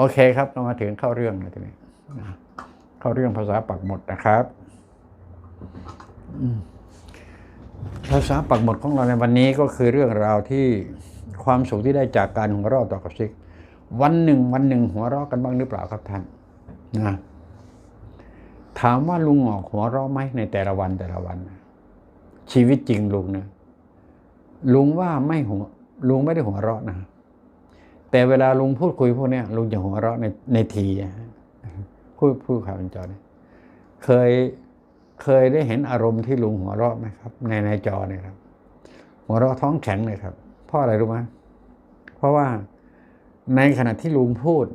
โอเคครับเรามาถึงเข้าเรื่องนะทีนี้เข้าเรื่องภาษาปักหมดนะครับภาษาปักหมดของเราในวันนี้ก็คือเรื่องราวที่ความสุขที่ได้จากการหัวเราะต่อกับซิก วันหนึ่ง วันหนึ่งหัวเราะกันบ้างหรือเปล่าครับท่านนะถามว่าลุงออกหัวเราะไหมในแต่ละวันแต่ละวัน ชีวิตจริงลุงนะลุงว่าไม่หัวลุงไม่ได้หัวเราะนะ แต่เวลาลุงพูดคุยพวกนี้ลุงจะหัวเราะในในทีอะพูดพูดข่าวจอเนี่ยเคยเคยได้เห็นอารมณ์ที่ลุงหัวเราะไหมครับ ในในจอเนี่ยครับ หัวเราะท้องแข็งเลยครับ เพราะอะไรรู้ไหมเพราะว่าในขณะที่ลุงพูด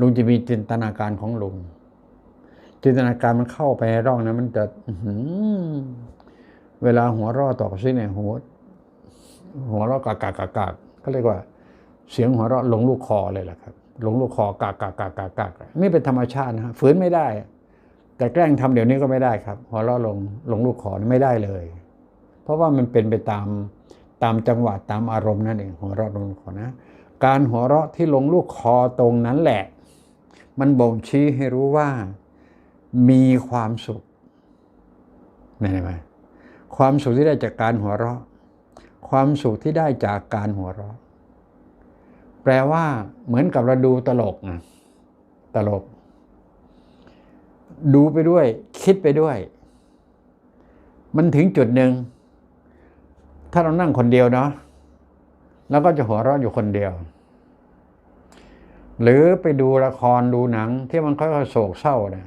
ลุงจะมีจินตนาการของลุงจินตนาการมันเข้าไปในร่องนั้นมันจะอืเวลาหัวเราะต่อซิเนี่ยหัวหัวเราะกากากากากก็เรียกว่า เสียงหัวเราะลงลูกคอเลยแหละครับลงลูกคอกากกากกากกากกากนี่เป็นธรรมชาตินะฮะฝืนไม่ได้ แต่แกล้งทำเดี๋ยวนี้ก็ไม่ได้ครับหัวเราะลงลงลูกคอไม่ได้เลย เพราะว่ามันเป็นไปตามตามจังหวะตามอารมณ์นั่นเองหัวเราะลงลูกคอนะ การหัวเราะที่ลงลูกคอตรงนั้นแหละ มันบ่งชี้ให้รู้ว่า มีความสุขเห็นไหมความสุขที่ได้จากการหัวเราะ ความสุขที่ได้จากการหัวเราะ แปลว่าเหมือนกับเราดูตลกนะตลก ดูไปด้วย คิดไปด้วย มันถึงจุดหนึ่ง ถ้าเรานั่งคนเดียวเนาะแล้วก็จะหัวเราะอยู่คนเดียว หรือไปดูละครดูหนัง ที่มันค่อยๆโศกเศร้านะ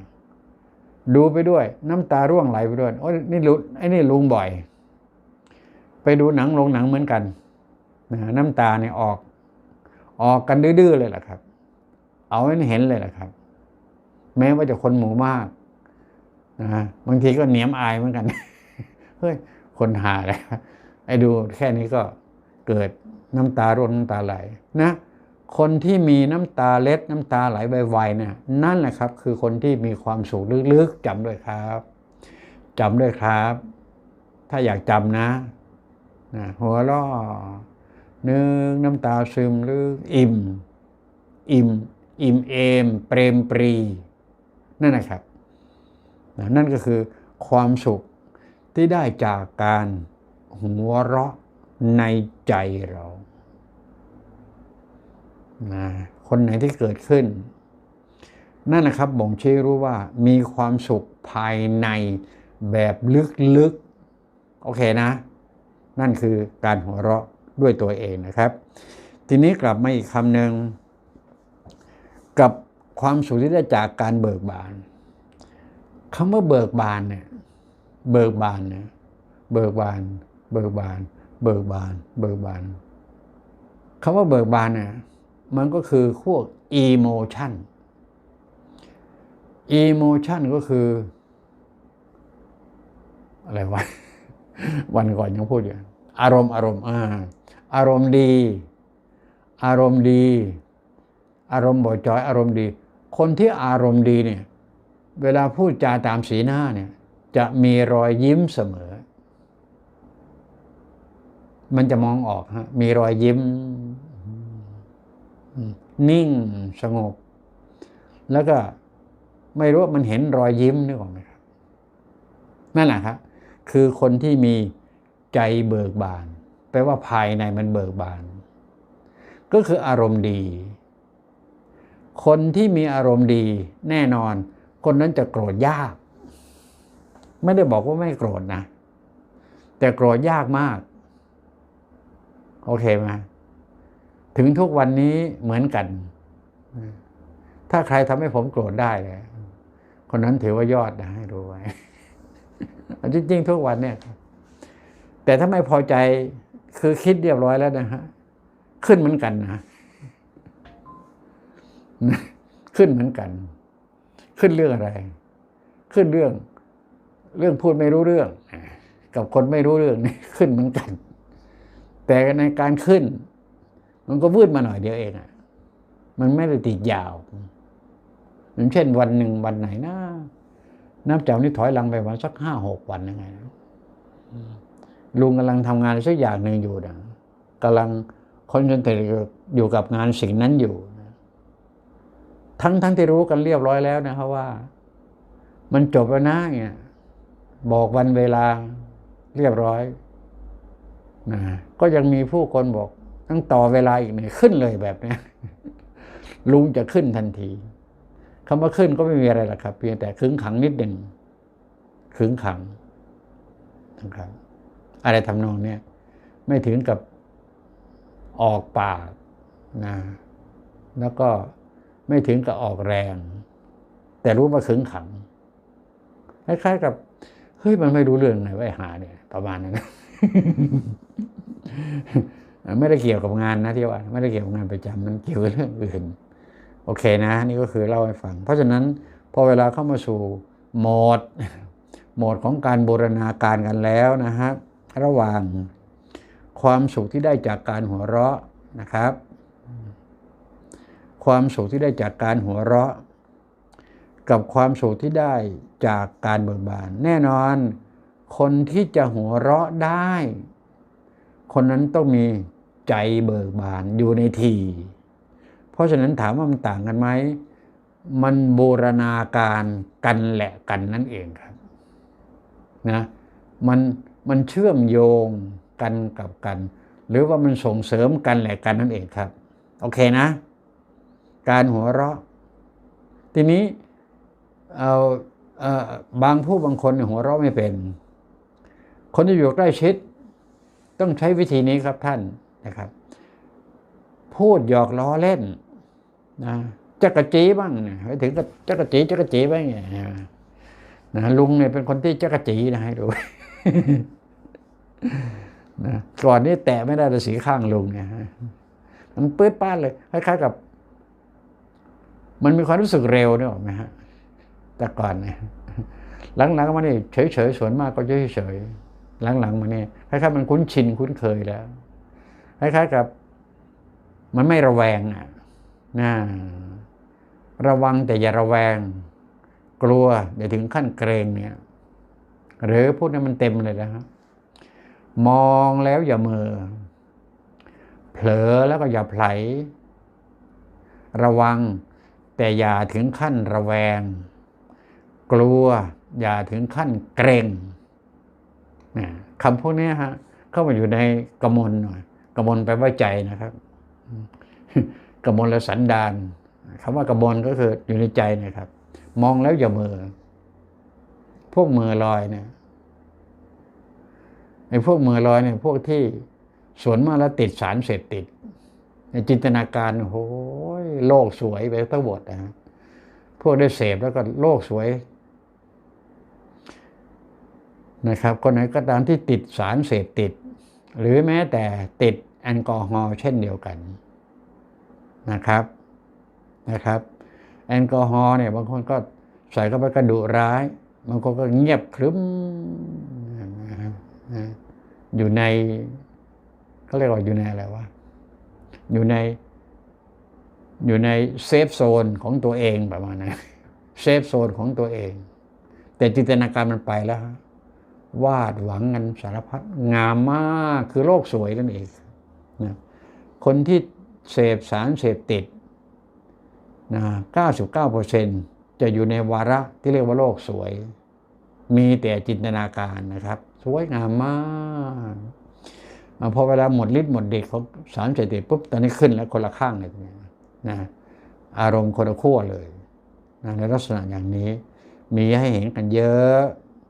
ดูไปด้วย น้ำตาร่วงไหลไปด้วยโอ้ยนี่ลุไอ้นี่ลุงบ่อย ไปดูหนังลงหนังเหมือนกันนะน้ำตาเนี่ยออก ออกกันดื้อๆเลยแหละครับ เอาให้เห็นเลยแหละครับ แม้ว่าจะคนหมู่มากนะบางทีก็เหนียมอายเหมือนกันเฮ้ยคนหาเลยไอ้ดูแค่นี้ก็เกิดน้ำตาร่วงน้ำตาไหลนะ คนที่มีน้ำตาเล็ดน้ำตาไหลไวๆเนี่ยนั่นแหละครับ คือคนที่มีความสุขลึกๆจำด้วยครับจำด้วยครับ ถ้าอยากจำนะนะหัวเราะนึงน้ำตาซึมหรืออิ่ม อิ่ม อิ่มเอม เปรมปรี นั่นนะครับนะนั่นก็คือความสุขที่ได้จากการหัวเราะในใจเรานะคนไหนที่เกิดขึ้น นั่นนะครับบ่งชี้รู้ว่ามีความสุขภายในแบบลึกๆ โอเคนะ นั่นคือการหัวเราะ ด้วยตัวเองนะครับ ทีนี้กลับมาอีกคำหนึ่งกับความสุขที่ได้จากการเบิกบานคำว่าเบิกบานเนี่ยเบิกบานเนี่ยเบิกบาน เบิกบาน เบิกบาน เบิกบานคำว่าเบิกบานเนี่ยมันก็คือพวก emotion emotion ก็คือ อะไรวะ วันก่อนยังพูดอยู่อารมณ์อารมณ์อ่า อารมณ์ดี อารมณ์ดี อารมณ์บ่อยจอย อารมณ์ดี คนที่อารมณ์ดีเนี่ยเวลาพูดจาตามสีหน้าเนี่ยจะมีรอยยิ้มเสมอ มันจะมองออกฮะมีรอยยิ้ม นิ่งสงบ แล้วก็ไม่รู้ว่ามันเห็นรอยยิ้มนึกออกไหมครับนั่นแหละครับ คือคนที่มีใจเบิกบาน แปลว่าภายในมันเบิกบาน ก็คืออารมณ์ดี คนที่มีอารมณ์ดีแน่นอน คนนั้นจะโกรธยาก ไม่ได้บอกว่าไม่โกรธนะ แต่โกรธยากมาก โอเคไหมถึงทุกวันนี้เหมือนกัน ถ้าใครทำให้ผมโกรธได้เลยคนนั้นถือว่ายอดนะให้รู้ไว้จริงๆทุกวันเนี่ย แต่ถ้าไม่พอใจ คือคิดเรียบร้อยแล้วนะฮะขึ้นเหมือนกันนะขึ้นเหมือนกัน ขึ้นเรื่องอะไร ขึ้นเรื่อง เรื่องพูดไม่รู้เรื่อง กับคนไม่รู้เรื่องนี่ขึ้นเหมือนกัน แต่ในการขึ้น มันก็วืดมาหน่อยเดียวเองอะมันไม่ได้ติดยาวอย่างเช่นวันหนึ่งวันไหนนะนับจากนี้ถอยหลังไปวันสักห้าหกวันยังไงนะ ลุงกำลังทำงานสักอย่างหนึ่งอยู่นะกำลังคอนเซนเทรตอยู่กับงานสิ่งนั้นอยู่ ทั้งทั้งที่รู้กันเรียบร้อยแล้วนะครับว่า มันจบแล้วนะเนี่ยบอกวันเวลาเรียบร้อยนะก็ยังมีผู้คนบอกต้องต่อเวลาอีกหน่อยขึ้นเลยแบบนี้ลุงจะขึ้นทันทีคำว่าขึ้นก็ไม่มีอะไรหรอกครับ เพียงแต่ขึงขังนิดหนึ่งขึงขังนะครับ อะไรทำนองเนี้ยไม่ถึงกับออกปากนะแล้วก็ไม่ถึงกับออกแรง แต่รู้ว่าขึงขังคล้ายๆกับเฮ้ยมันไม่รู้เรื่องไงว่าไอ้หาเนี่ยประมาณนั้นไม่ได้เกี่ยวกับงานนะที่ว่า ไม่ได้เกี่ยวกับงานประจำมันเกี่ยวกับเรื่องอื่น โอเคนะ นี่ก็คือเล่าให้ฟัง เพราะฉะนั้นพอเวลาเข้ามาสู่โหมดโหมดของการบูรณาการกันแล้วนะฮะ ระหว่างความสุขที่ได้จากการหัวเราะนะครับ ความสุขที่ได้จากการหัวเราะ กับความสุขที่ได้จากการเบิกบาน แน่นอน คนที่จะหัวเราะได้ คนนั้นต้องมีใจเบิกบานอยู่ในที เพราะฉะนั้นถามว่ามันต่างกันไหม มันบูรณาการกันแหละกันนั่นเองครับนะมัน มันเชื่อมโยงกันกับกัน หรือว่ามันส่งเสริมกันแหละกันนั่นเองครับ โอเคนะ การหัวเราะ ทีนี้เอาเออบางผู้บางคนเนี่ยหัวเราะไม่เป็น คนที่อยู่ใกล้ชิด ต้องใช้วิธีนี้ครับท่านนะครับ พูดหยอกล้อเล่นนะจักรจีบ้างเนี่ยไปถึงกับจักรจีจักรจีบ้างเนี่ยนะลุงเนี่ยเป็นคนที่จักรจีนะให้ดู นะก่อนนี้แตะไม่ได้แต่สีข้างลุงเนี่ยมันปื้ดป้านเลยคล้ายๆกับ มันมีความรู้สึกเร็วเนี่ยหรอไหมฮะแต่ก่อนเนี่ยหลังๆมานี่เฉยๆส่วนมากก็เฉยๆหลังๆมานี่คล้ายๆมันคุ้นชินคุ้นเคยแล้วคล้ายๆกับ มันไม่ระแวงอะนะระวังแต่อย่าระแวง กลัวเดี๋ยวถึงขั้นเกรงเนี่ย หรือพูดให้มันเต็มเลยนะครับมองแล้วอย่าเมอเผลอแล้วก็อย่าไผล ระวังแต่อย่าถึงขั้นระแวง กลัวอย่าถึงขั้นเกรงนะคำพวกนี้ฮะเข้ามาอยู่ในกมลหน่อยกมลแปลว่าใจนะครับกมลและสันดานคำว่ากมลก็คืออยู่ในใจนะครับ มองแล้วอย่าเมือ พวกมือลอยเนี่ยไอ้พวกมือลอยเนี่ย พวกที่สวนมากแล้วติดสารเสพติดในจินตนาการโอ้ยโลกสวยไปทั้งหมดนะฮะพวกได้เสพแล้วก็โลกสวยนะครับ คนไหนก็ตามที่ติดสารเสพติด หรือแม้แต่ติดแอลกอฮอล์เช่นเดียวกันนะครับนะครับ แอลกอฮอล์เนี่ยบางคนก็ใส่เข้าไปกระดุร้าย บางคนก็เงียบครึ้มนะครับอยู่ในเขาเรียกว่าอยู่ในอะไรวะอยู่ใน อยู่ในเซฟโซนของตัวเองประมาณนั้นเซฟโซนของตัวเอง แต่จินตนาการมันไปแล้ววาดหวังกันสารพัดงามมากคือโลกสวยนั่นเองนะคนที่เสพสารเสพติดนะ99% จะอยู่ในวาระที่เรียกว่าโลกสวย มีแต่จินตนาการนะครับ สวยงามมากพอเวลาหมดฤทธิ์หมดเด็กของสารเสพติดปุ๊บตอนนี้ขึ้นแล้วคนละข้างเลยนะอารมณ์คนละขั้วเลยนะในลักษณะอย่างนี้ มีให้เห็นกันเยอะ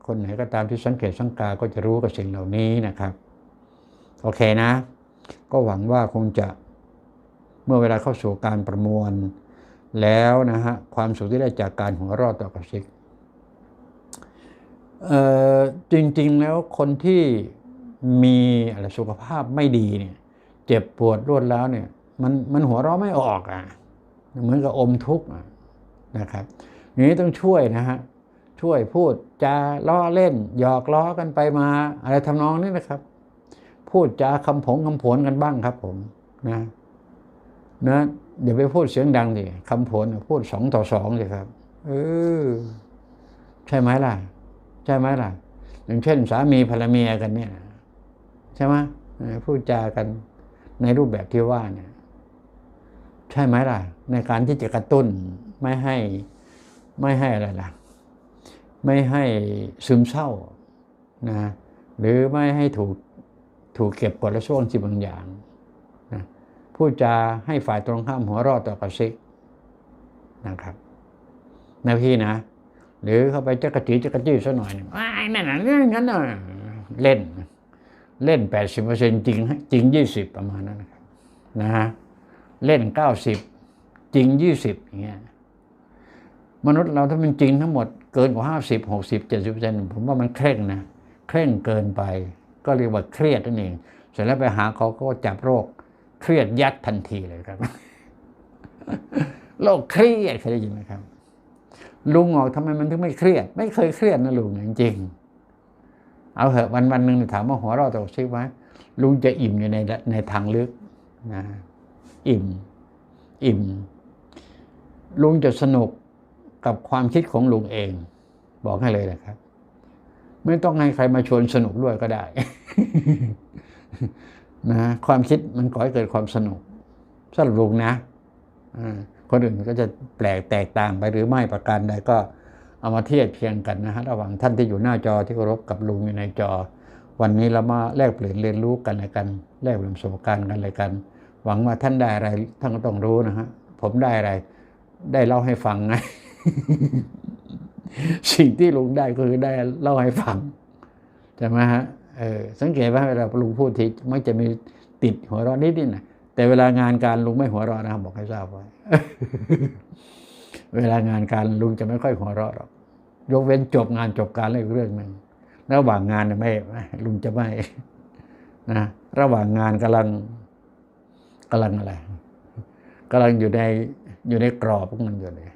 คนไหนก็ตามที่สังเกตสังกาก็จะรู้กับสิ่งเหล่านี้นะครับ โอเคนะ ก็หวังว่าคงจะเมื่อเวลาเข้าสู่การประมวล แล้วนะฮะความสุขที่ได้จากการหัวเราะต่อกระซิกจริงๆแล้วคนที่มีอะไรสุขภาพไม่ดีเนี่ยเจ็บปวดรวดแล้วเนี่ยมันมันหัวเราะไม่ออกอะเหมือนกับอมทุกข์นะครับอย่างนี้ต้องช่วยนะฮะช่วยพูดจาล้อเล่น หยอกล้อกันไปมา อะไรทำนองนี้นะครับ พูดจาคำผงคำผลกันบ้างครับผมนะนะ อย่าไปพูดเสียงดังดิคำผลพูดสองต่อสองสิครับ เออ ใช่ไหมล่ะ ใช่ไหมล่ะ อย่างเช่น สามีภรรเมียกันเนี่ย ใช่ไหมพูดจากันในรูปแบบที่ว่าเนี่ย ใช่ไหมล่ะ ในการที่จะกระตุ้นไม่ให้ไม่ให้อะไรล่ะ ไม่ให้ซึมเศร้านะหรือไม่ให้ถูกถูกเก็บกดและช่วงจิตบางอย่าง พูดจาให้ฝ่ายตรงข้ามหัวรอดต่อกระซินะครับนะพี่นะ หรือเข้าไปจักรจีจักรจี้ซะหน่อยหนึงอ้ายนั่นน่ะเรื่องนั้นน่ะเล่น เล่นแปดสิบเปอร์เซ็นจริงจริงยี่สิบประมาณนั้นนะครับนะฮะเล่นเก้าสิบจริงยี่สิบอย่างเงี้ยมนุษย์เราถ้ามันจริงทั้งหมดเกินกว่าห้าสิบหกสิบเจ็ดสิบเปอร์เซ็นผมว่ามันเคร่งนะ เคร่งเกินไป ก็เรียกว่าเครียดนั่นเอง เสร็จแล้วไปหาเขาก็จับโรค เครียดยัดทันทีเลยครับ โรคเครียดเคยได้ยินไหมครับ ลุงบอกทำไมมันถึงไม่เครียด ไม่เคยเครียดนะลุงจริงๆเอาเหอะวันวันหนึ่งถามว่าหัวเราะตกซิไหมลุงจะอิ่มอยู่ในในทางลึกนะอิ่ม อิ่ม ลุงจะสนุกกับความคิดของลุงเอง บอกให้เลยนะครับ ไม่ต้องให้ใครมาชวนสนุกด้วยก็ได้ นะความคิดมันก่อให้เกิดความสนุกสำหรับลุงนะคนอื่นก็จะแปลกแตกต่างไปหรือไม่ประการใดก็เอามาเทียบเคียงกันนะฮะระหว่างท่านที่อยู่หน้าจอที่เคารพกับลุงอยู่ในจอ วันนี้เรามาแลกเปลี่ยนเรียนรู้กันและกัน แลกเปลี่ยนประสบการณ์กันและกัน หวังว่าท่านได้อะไรท่านก็ต้องรู้นะฮะผมได้อะไร ได้เล่าให้ฟังไงสิ่งที่ลุงได้ก็คือได้เล่าให้ฟังใช่ไหมฮะ เออสังเกตว่าเวลาลุงพูดทีมักจะมีติดหัวเราะนิดนิดนะแต่เวลางานการลุงไม่หัวเราะนะครับบอกให้ทราบไว้เวลางานการลุงจะไม่ค่อยหัวเราะหรอกยกเว้นจบงานจบการเรื่องเรื่องหนึ่งระหว่างงานเนี่ยไม่ลุงจะไม่นะระหว่างงานกำลังกำลังอะไรกำลังอยู่ในอยู่ในกรอบพวกมันอยู่เลย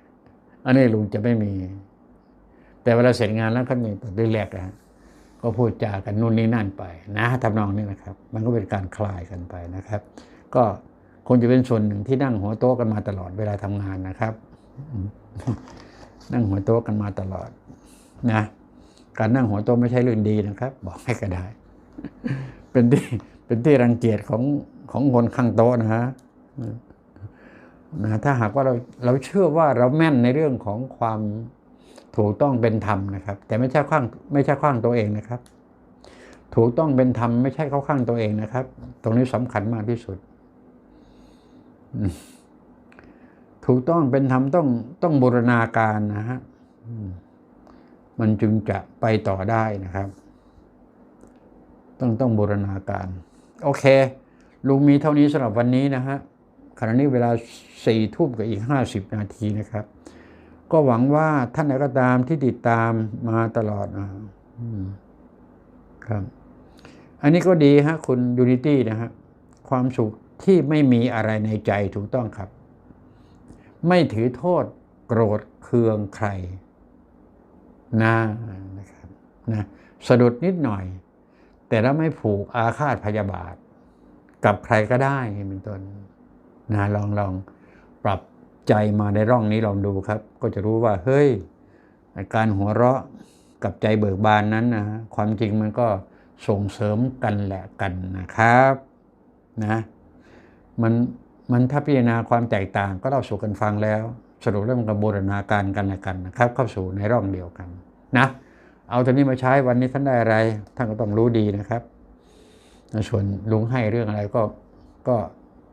อันนี้ลุงจะไม่มี แต่เวลาเสร็จงานแล้วก็มีตอนแรกนะ ก็พูดจากันนู่นนี่นั่นไปนะทำนองนี้นะครับ มันก็เป็นการคลายกันไปนะครับ ก็คงจะเป็นส่วนหนึ่งที่นั่งหัวโต๊ะกันมาตลอดเวลาทำงานนะครับ นั่งหัวโต๊ะกันมาตลอดนะการนั่งหัวโต๊ะไม่ใช่เรื่องดีนะครับ บอกให้ก็ได้ เป็นที่เป็นที่รังเกียจของของคนข้างโต๊ะนะฮะนะถ้าหากว่าเราเราเชื่อว่าเราแม่นในเรื่องของความ ถูกต้องเป็นธรรมนะครับ แต่ไม่ใช่ข้างไม่ใช่ข้างตัวเองนะครับ ถูกต้องเป็นธรรมไม่ใช่เข้าข้างตัวเองนะครับ ตรงนี้สำคัญมากที่สุด ถูกต้องเป็นธรรมต้องต้องบูรณาการนะฮะมันจึงจะไปต่อได้นะครับ ต้องต้องบูรณาการ โอเค ลุงมีเท่านี้สำหรับวันนี้นะฮะขณะนี้เวลาสี่ทุ่มกับอีกห้าสิบนาทีนะครับ ก็หวังว่าท่านใดก็ตามที่ติดตามมาตลอดนะครับ อันนี้ก็ดีฮะ คุณยูนิตี้นะฮะ ความสุขที่ไม่มีอะไรในใจถูกต้องครับ ไม่ถือโทษโกรธเคืองใครนะนะครับนะสะดุดนิดหน่อย แต่เราไม่ผูกอาฆาตพยาบาท กับใครก็ได้เป็นต้นนะลองลองปรับ ใจมาในร่องนี้ลองดูครับ ก็จะรู้ว่าเฮ้ยการหัวเราะกับใจเบิกบานนั้นนะความจริงมันก็ส่งเสริมกันแหละกันนะครับนะมันมันถ้าพิจารณาความแตกต่างก็เราสู่กันฟังแล้ว สรุปแล้วมันก็บูรณาการกันและกันนะครับ เข้าสู่ในร่องเดียวกันนะเอาตัวนี้มาใช้วันนี้ท่านได้อะไร ท่านก็ต้องรู้ดีนะครับ ส่วนลุงให้เรื่องอะไรก็ก็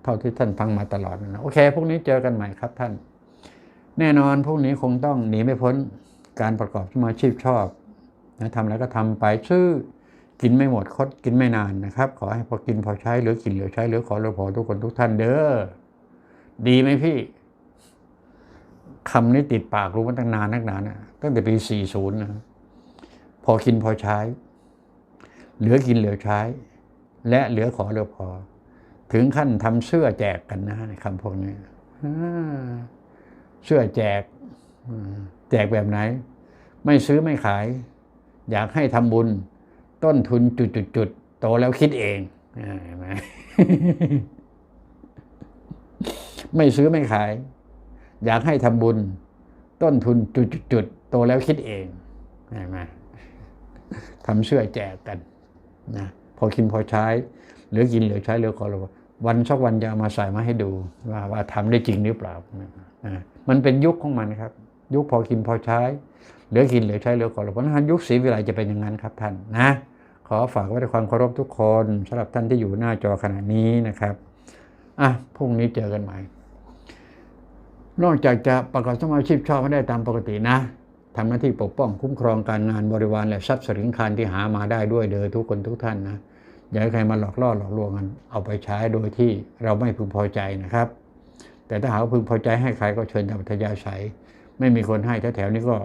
เท่าที่ท่านฟังมาตลอดนะโอเคพวกนี้เจอกันใหม่ครับท่าน แน่นอนพวกนี้คงต้องหนีไม่พ้นการประกอบสมาชีพชอบนะทำอะไรก็ทำไปชื่อกินไม่หมดคดกินไม่นานนะครับ ขอให้พอกินพอใช้หรือกินเหลือใช้หรือขอเหลือพอทุกคนทุกท่านเด้อดีไหมพี่คำนี้ติดปากรู้มาตั้งนานนักหนานะตั้งแต่ปี 40 นะพอกินพอใช้ เหลือกินเหลือใช้ และเหลือขอเหลือพอ ถึงขั้นทำเสื้อแจกกันนะคำพวกนี้เสื้อแจก แจกแบบไหน ไม่ซื้อไม่ขาย อยากให้ทำบุญ ต้นทุนจุดๆๆโตแล้วคิดเองเห็นไหมไม่ซื้อไม่ขาย อยากให้ทำบุญ ต้นทุนจุดๆๆโตแล้วคิดเองเห็นไหมทำเสื้อแจกกันนะพอกินพอใช้ เหลือกินเหลือใช้เหลือขอเรา วันสักวันจะเอามาใส่มาให้ดูว่าว่าทำได้จริงหรือเปล่าอ่ามันเป็นยุคของมันครับ ยุคพอกินพอใช้ เหลือกินเหลือใช้เหลือก่อนเพราะฉะนั้นยุคศรีวิไลจะเป็นอย่างนั้นครับท่านนะ ขอฝากไว้ในความเคารพทุกคนสำหรับท่านที่อยู่หน้าจอขณะนี้นะครับอะพรุ่งนี้เจอกันใหม่ นอกจากจะประกอบสมาชีพชอบไม่ได้ตามปกตินะทำหน้าที่ปกป้องคุ้มครองการงานบริวารและทรัพย์สินคารที่หามาได้ด้วยเด้อทุกคนทุกท่านนะ อย่าให้ใครมาหลอกล่อหลอกลวงกันเอาไปใช้โดยที่เราไม่พึงพอใจนะครับ แต่ถ้าหากว่าพึงพอใจให้ใครก็เชิญตามอัธยาศัยไม่มีคนให้แถวๆนี้ก็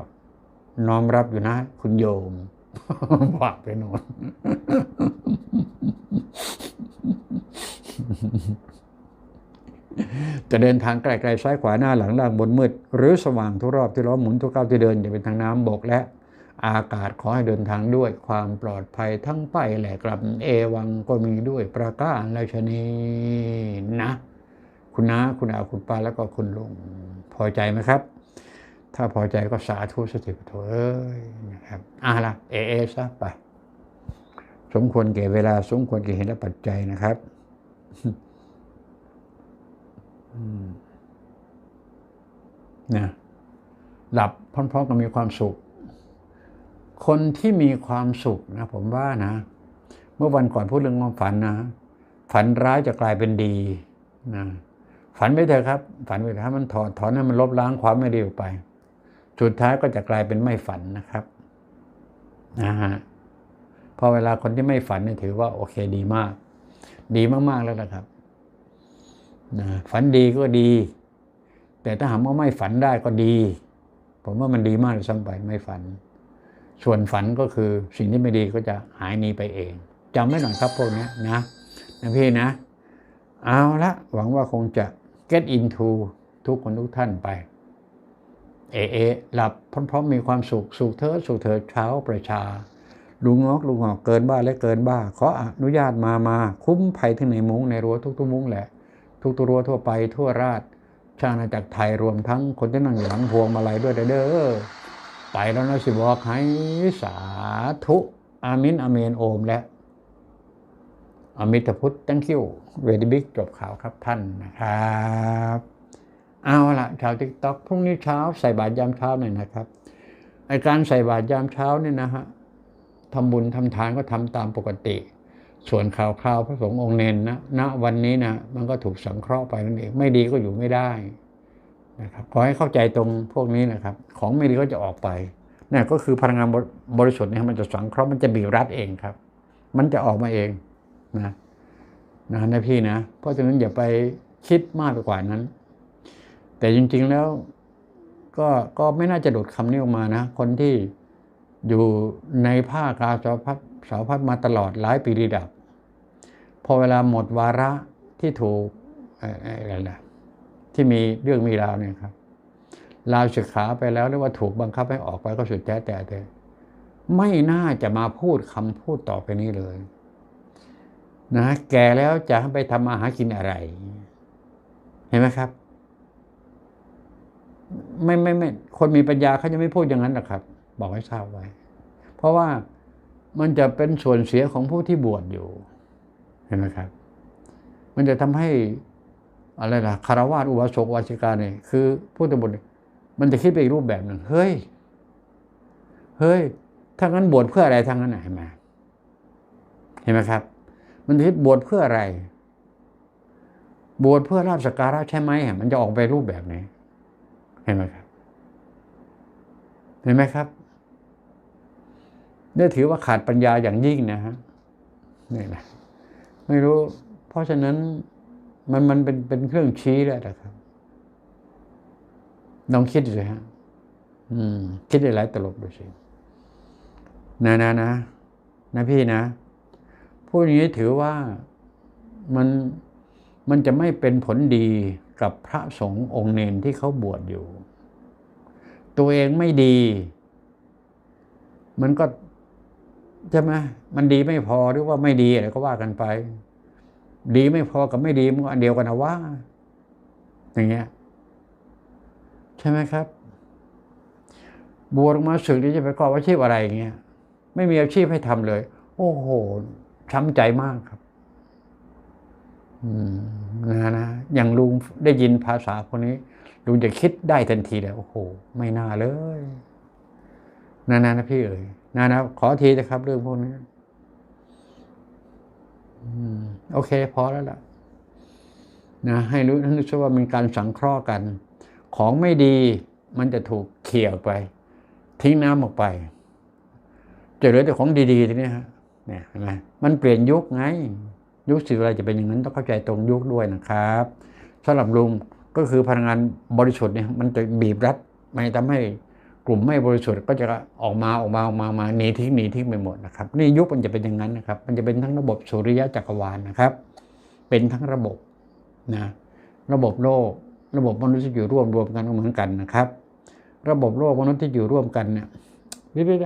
น้อมรับอยู่นะ คุณโยมฝากไปนอนจะเดินทางไกลๆซ้ายขวาหน้าหลังล่างบนมืด หรือสว่างทุกรอบที่ล้อหมุนทุกก้าวที่เดินจะเป็นทางน้ำบกและ อากาศขอให้เดินทางด้วยความปลอดภัยทั้งไปและกลับเอวังก็มีด้วยประการราชนีนะ คุณน้าคุณอาคุณป้าแล้วก็คุณลุงพอใจไหมครับ ถ้าพอใจก็สาธุสติปโถเอ้ยนะครับอะละเอเอซะไป สมควรแก่เวลาสมควรแก่เหตุและปัจจัยนะครับนะหลับพร้อมๆกับมีความสุข คนที่มีความสุขนะผมว่านะ เมื่อวันก่อนพูดเรื่องความฝันนะ ฝันร้ายจะกลายเป็นดีนะฝันไปเถอะครับ ฝันไปเถอะมันถอดถอนให้มันลบล้างความไม่ดีออกไป สุดท้ายก็จะกลายเป็นไม่ฝันนะครับนะฮะพอเวลาคนที่ไม่ฝันเนี่ยถือว่าโอเคดีมาก ดีมากๆแล้วนะครับนะฝันดีก็ดี แต่ถ้าหากว่าไม่ฝันได้ก็ดี ผมว่ามันดีมากเลยซ้ำไปไม่ฝัน ส่วนฝันก็คือสิ่งที่ไม่ดีก็จะหายหนีไปเองจำไว้หน่อยครับพวกนี้นะนะพี่นะ เอาละหวังว่าคงจะ get into ทุกคนทุกท่านไป เอเอหลับพร้อมๆ มีความสุขสุขเธอสุขเธอเช้าประชาลุงงอกลุงหอกเกินบ้าและเกินบ้าขออนุญาตมามาคุ้มภัยทั้งในมุ้งในรั้วทุกๆมุ้งแหละ ทุกตัวรั้วทั่วไปทั่วราชชาณาจักรไทยรวมทั้งคนที่นั่งอยู่หลังพวงมาลัยด้วยเด้อ ไปแล้วนะสิบอกให้สาธุอามินอเมนโอมและอมิตพุทธ thank you very big จบข่าวครับท่านนะครับ เอาละชาวทิกตอกพรุ่งนี้เช้าใส่บาตรยามเช้าหน่อยนะครับไอการใส่บาตรยามเช้าเนี่ยนะฮะทำบุญทำทานก็ทำตามปกติ ส่วนข่าวคราวพระสงฆ์องค์เนนนะณวันนี้นะมันก็ถูกสังเคราะห์ไปนั่นเองไม่ดีก็อยู่ไม่ได้ นะครับขอให้เข้าใจตรงพวกนี้นะครับ ของไม่ดีก็จะออกไปนั่นก็คือพลังงานบริสุทธิ์เนี่ยมันจะสังเคราะห์มันจะบีบรัดเองครับ มันจะออกมาเองนะนะนะพี่นะ เพราะฉะนั้นอย่าไปคิดมากไปกว่านั้น แต่จริง ๆแล้วก็ก็ไม่น่าจะโดดคำนี้ออกมานะ คนที่อยู่ในภากาสาวพัดสาวพัดมาตลอดหลายปีดีดับ พอเวลาหมดวาระที่ถูกอะไรนะ ที่มีเรื่องมีราวเนี่ยครับลาศึกขาไปแล้วหรือว่าถูกบังคับให้ออกไปก็สุดแท้แต่เถอไม่น่าจะมาพูดคำพูดต่อไปนี้เลยนะแก่แล้วจะไปทำมาหากินอะไร เห็นไหมครับ ไม่ไม่ไม่คนมีปัญญาเขาจะไม่พูดอย่างนั้นหรอกครับ บอกให้ทราบไว้ เพราะว่ามันจะเป็นส่วนเสียของผู้ที่บวชอยู่ เห็นไหมครับ มันจะทำให้ อะไรล่ะคารวะอุบาสกอุบาสิกาเนี่ยคือผู้ตบวชมันจะคิดไปอีกรูปแบบหนึ่งเฮ้ย เฮ้ย ถ้างั้นบวชเพื่ออะไรทั้งนั้นเห็นไหมเห็นไหมครับ มันคิดบวชเพื่ออะไร บวชเพื่อราบสการะใช่ไหมมันจะออกไปรูปแบบไหนเห็นไหมครับ เห็นไหมครับนี่ถือว่าขาดปัญญาอย่างยิ่งนะฮะนี่นะไม่รู้ เพราะฉะนั้น มันมันเป็นเป็นเครื่องชี้แล้วนะครับลองคิดดูสิฮะคิดได้หลายตลบดูสินะนะนะนะพี่นะพูดอย่างนี้ถือว่ามันมันจะไม่เป็นผลดีกับพระสงฆ์องค์เนนที่เขาบวชอยู่ ตัวเองไม่ดี มันก็ใช่ไหมมันดีไม่พอหรือว่าไม่ดีอะไรก็ว่ากันไป ดีไม่พอกับไม่ดีมันก็อันเดียวกันนะว่า อย่างเงี้ย ใช่ไหมครับ บวชมาศึกนี่จะไปประกอบอาชีพอะไรอย่างเงี้ย ไม่มีอาชีพให้ทำเลย โอ้โหช้ำใจมากครับ อืมนะนะอย่างลุงได้ยินภาษาคนนี้ลุงจะคิดได้ทันทีเลยโอ้โห ไม่น่าเลยนานานะพี่เอ๋ยนานะขอทีนะครับเรื่องพวกนี้ โอเค พอแล้วล่ะนะให้รู้ให้รู้ซะว่ามันการสังเคราะห์กัน ของไม่ดีมันจะถูกเขี่ยออกไป ทิ้งน้ำออกไป จะเหลือแต่ของดีๆทีนี้ฮะเนี่ยเห็นไหมมันเปลี่ยนยุคไง ยุคสิอะไรจะเป็นอย่างนั้นต้องเข้าใจตรงยุคด้วยนะครับสำหรับลุงก็คือพลังงานบริสุทธิ์เนี่ยมันจะบีบรัดมันทำให้ กลุ่มไม่บริสุทธิ์ก็จะออกมาออกมาออกมามาหนีทิ้งหนีทิ้งไปหมดนะครับนี่ยุคมันจะเป็นอย่างนั้นนะครับ มันจะเป็นทั้งระบบสุริยะจักรวาลนะครับ เป็นทั้งระบบนะระบบโลก ระบบมนุษย์ที่อยู่ร่วมรวมกันเหมือนกันนะครับ ระบบโลกมนุษย์ที่อยู่ร่วมกันเนี่ยนี่เป็น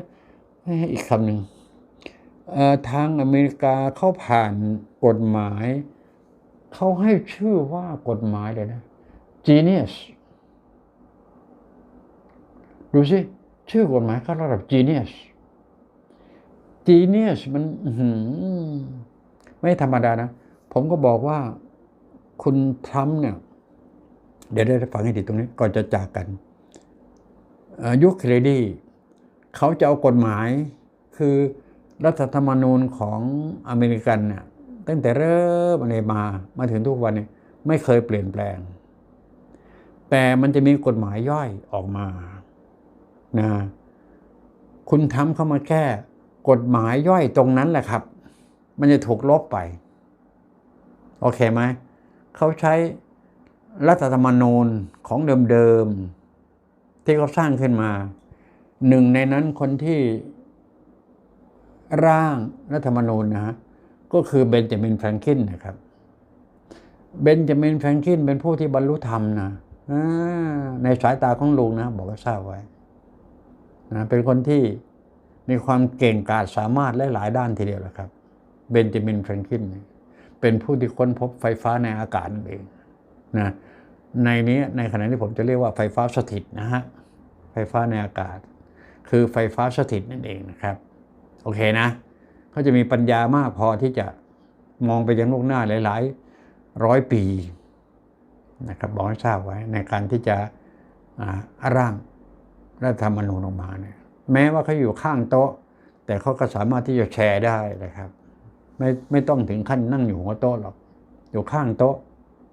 อีกคำหนึ่งทางอเมริกาเข้าผ่านกฎหมายเขาให้ชื่อว่ากฎหมายเลยนะ genius ดูสิชื่อกฎหมายเขาระดับ genius genius มันไม่ธรรมดานะ ผมก็บอกว่าคุณทรัมป์เนี่ย เดี๋ยวได้ฟังให้ดีตรงนี้ ก่อนจะจากกันยุคเครดีเขาจะเอากฎหมายคือรัฐธรรมนูญของอเมริกันเนี่ยตั้งแต่เริ่มอะไรมามาถึงทุกวันนี้ไม่เคยเปลี่ยนแปลง แต่มันจะมีกฎหมายย่อยออกมา นะคุณทำเข้ามาแก้กฎหมายย่อยตรงนั้นแหละครับ มันจะถูกลบไป โอเคไหมเขาใช้รัฐธรรมนูญของเดิมๆ ที่เขาสร้างขึ้นมา หนึ่งในนั้นคนที่ร่างรัฐธรรมนูญนะฮะก็คือเบนจามินแฟรงคินนะครับ เบนจามินแฟรงคินเป็นผู้ที่บรรลุธรรมนะในสายตาของลุงนะ บอกว่าทราบไว้ นะเป็นคนที่มีความเก่งกาจสามารถหลายด้านทีเดียวแหละครับ เบนจามินแฟรงคินเนี่ยเป็นผู้ที่ค้นพบไฟฟ้าในอากาศนั่เองนะในนี้ในขณะที่ผมจะเรียกว่าไฟฟ้าสถิตนะฮะไฟฟ้าในอากาศ คือไฟฟ้าสถิตนั่นเองนะครับ โอเคนะเขาจะมีปัญญามากพอที่จะมองไปยังลูกหน้าหลาย ๆ ร้อยปีนะครับบอกให้ทราบไว้ในการที่จะอ่าร่าง รัฐธรรมนูญออกมาเนี่ยแม้ว่าเขาอยู่ข้างโต๊ะ แต่เขาก็สามารถที่จะแชร์ได้นะครับ ไม่ไม่ต้องถึงขั้นนั่งอยู่หัวโต๊ะหรอกอยู่ข้างโต๊ะ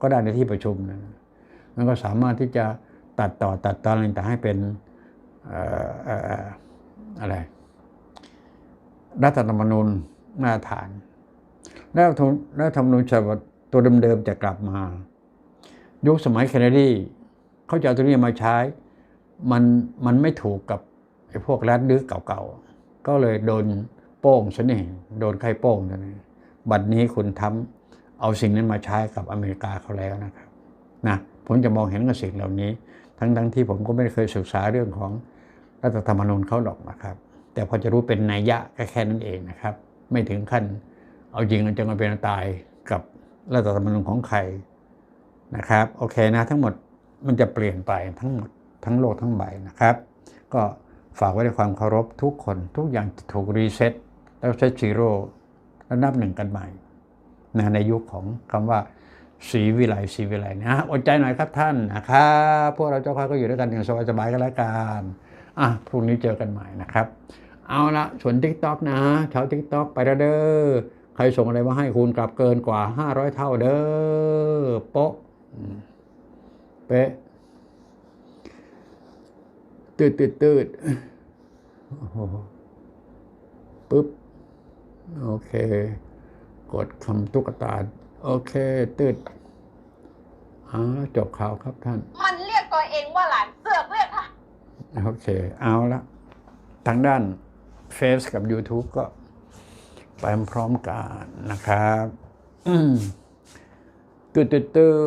ก็ได้ในที่ประชุมนะมันก็สามารถที่จะตัดต่อตัดตอนอะไรต่างให้เป็นอะไร รัฐธรรมนูญมาตรฐานรัฐธรรมรัฐธรรมนูญฉบับตัวเดิมๆจะกลับมา ยุคสมัยเคนเนดีเขาจะเอาตัวนี้มาใช้ มันมันไม่ถูกกับไอ้พวกรัฐดื้อเก่าๆ ก็เลยโดนโป้งซะนี่โดนใครโป้งซะนี่บัดนี้คุณทำเอาสิ่งนั้นมาใช้กับอเมริกาเขาแล้วนะครับนะผมจะมองเห็นกับสิ่งเหล่านี้ ทั้งๆทที่ผมก็ไม่เคยศึกษาเรื่องของรัฐธรรมนูญเขาหรอกนะครับ แต่พอจะรู้เป็นนัยยะก็แค่นั้นเองนะครับ ไม่ถึงขั้นเอาจริงเอาจังเอาเป็นตายกับรัฐธรรมนูญของใครนะครับ โอเคนะทั้งหมดมันจะเปลี่ยนไปทั้งหมด ทั้งโลกทั้งใบนะครับ ก็ฝากไว้ในความเคารพทุกคนทุกอย่างถูกรีเซ็ตแล้วเซตซีโร่แล้วนับหนึ่งกันใหม่นะในยุคของคำว่าสีวิไลสีวิไลนะอดใจหน่อยครับท่านนะครับพวกเราเจ้าค่อยก็อยู่ด้วยกันอย่างสบายๆกันแล้วกันอะพรุ่งนี้เจอกันใหม่นะครับ เอาละส่วน t ิ k t o k นะชาว t ิ k t o k ไปล้วเด้อใครส่งอะไรมาให้คุณกลับเกินกว่า 500 เท่าเด้อโป๊ะเป๊ะ ตืดตืดตืดโอ้โหปึ๊บ โอเค กดคำตุ๊กตา โอเค ตืดอ่าจบข่าวครับท่าน มันเรียกตัวเองว่าหลานเสือกเรียกค่ะ โอเค เอาละทางด้าน Face กับ YouTube ก็ไปพร้อมกันนะครับ อืมตืดตืดตืด